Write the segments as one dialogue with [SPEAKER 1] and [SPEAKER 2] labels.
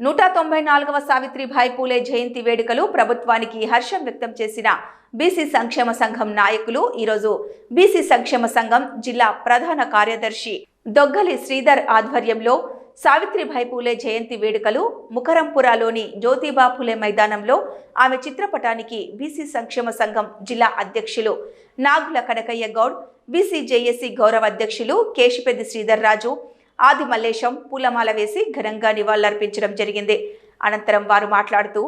[SPEAKER 1] నూట తొంభై నాలుగవ సావిత్రిభాయ్ పూలే జయంతి వేడుకలు ప్రభుత్వానికి హర్షం వ్యక్తం చేసిన బీసీ సంక్షేమ సంఘం నాయకులు ఈరోజు బీసీ సంక్షేమ సంఘం జిల్లా ప్రధాన కార్యదర్శి దొగ్గలి శ్రీధర్ ఆధ్వర్యంలో సావిత్రిభాయ్ పూలే జయంతి వేడుకలు ముఖరంపురాలోని జ్యోతిబా పూలే మైదానంలో ఆమె చిత్రపటానికి బీసీ సంక్షేమ సంఘం జిల్లా అధ్యక్షులు నాగుల కనకయ్య గౌడ్ బీసీ జేఏసీ గౌరవ అధ్యక్షులు కేశిపెద్ది శ్రీధర్ రాజు ఆది మల్లేశం పూలమాల వేసి ఘనంగా నివాళులర్పించడం జరిగింది. అనంతరం వారు మాట్లాడుతూ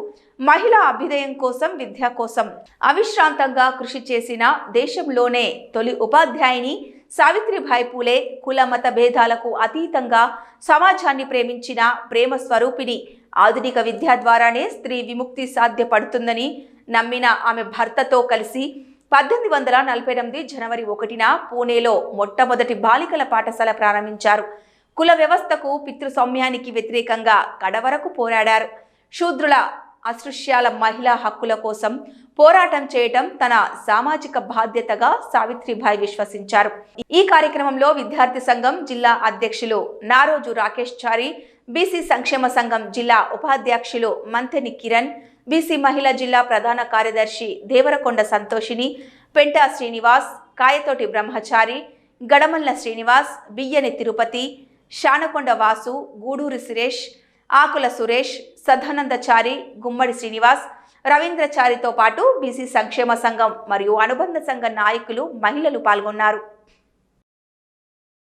[SPEAKER 1] మహిళా అభ్యుదయం కోసం విద్య కోసం అవిశ్రాంతంగా కృషి చేసిన దేశంలోనే తొలి ఉపాధ్యాయుని సావిత్రిబాయి పూలే కుల మత భేదాలకు అతీతంగా సమాజాన్ని ప్రేమించిన ప్రేమ స్వరూపిణి. ఆధునిక విద్య ద్వారానే స్త్రీ విముక్తి సాధ్యపడుతుందని నమ్మిన ఆమె భర్తతో కలిసి పద్దెనిమిది వందల నలభై ఎనిమిది జనవరి ఒకటిన పూణేలో మొట్టమొదటి బాలికల పాఠశాల ప్రారంభించారు. కుల వ్యవస్థకు పితృస్వామ్యానికి వ్యతిరేకంగా కడవరకు పోరాడారు. శూద్రుల అసృశ్యాల మహిళా హక్కుల కోసం పోరాటం చేయటం తన సామాజిక బాధ్యతగా సావిత్రిబాయి విశ్వసించారు. ఈ కార్యక్రమంలో విద్యార్థి సంఘం జిల్లా అధ్యక్షులు నారోజు రాకేష్ చారి బీసీ సంక్షేమ సంఘం జిల్లా ఉపాధ్యక్షులు మంతెని కిరణ్ బీసీ మహిళా జిల్లా ప్రధాన కార్యదర్శి దేవరకొండ సంతోషిని పెంటా శ్రీనివాస్ కాయతోటి బ్రహ్మచారి గడమల్ల శ్రీనివాస్ బియ్యని తిరుపతి శానకొండ వాసు గూడూరి సురేష్ ఆకుల సురేష్ సదానందచారి గుమ్మడి శ్రీనివాస్ రవీంద్రచారితో పాటు బీసీ సంక్షేమ సంఘం మరియు అనుబంధ సంఘ నాయకులు మహిళలు పాల్గొన్నారు